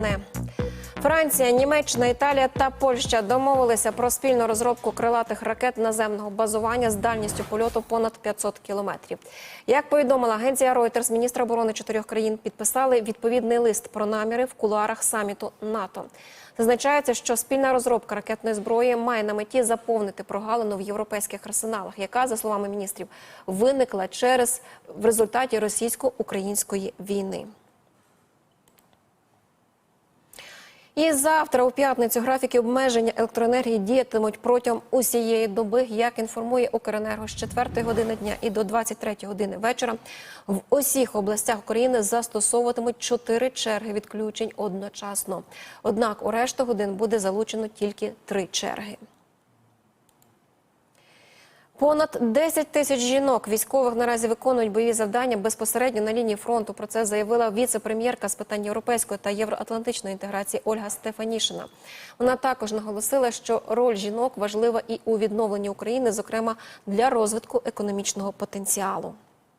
Не. Франція, Німеччина, Італія та Польща домовилися про спільну розробку крилатих ракет наземного базування з дальністю польоту понад 500 кілометрів. Як повідомила агенція Reuters, міністри оборони чотирьох країн підписали відповідний лист про наміри в кулуарах саміту НАТО. Зазначається, що спільна розробка ракетної зброї має на меті заповнити прогалину в європейських арсеналах, яка, за словами міністрів, виникла через в результаті російсько-української війни. І завтра, у п'ятницю, графіки обмеження електроенергії діятимуть протягом усієї доби, як інформує Укренерго з 4 години дня і до 23 години вечора. В усіх областях України застосовуватимуть 4 черги відключень одночасно. Однак у решту годин буде залучено тільки 3 черги. Понад 10 тисяч жінок військових наразі виконують бойові завдання безпосередньо на лінії фронту. Про це заявила віце-прем'єрка з питань європейської та євроатлантичної інтеграції Ольга Стефанішина. Вона також наголосила, що роль жінок важлива і у відновленні України, зокрема для розвитку економічного потенціалу.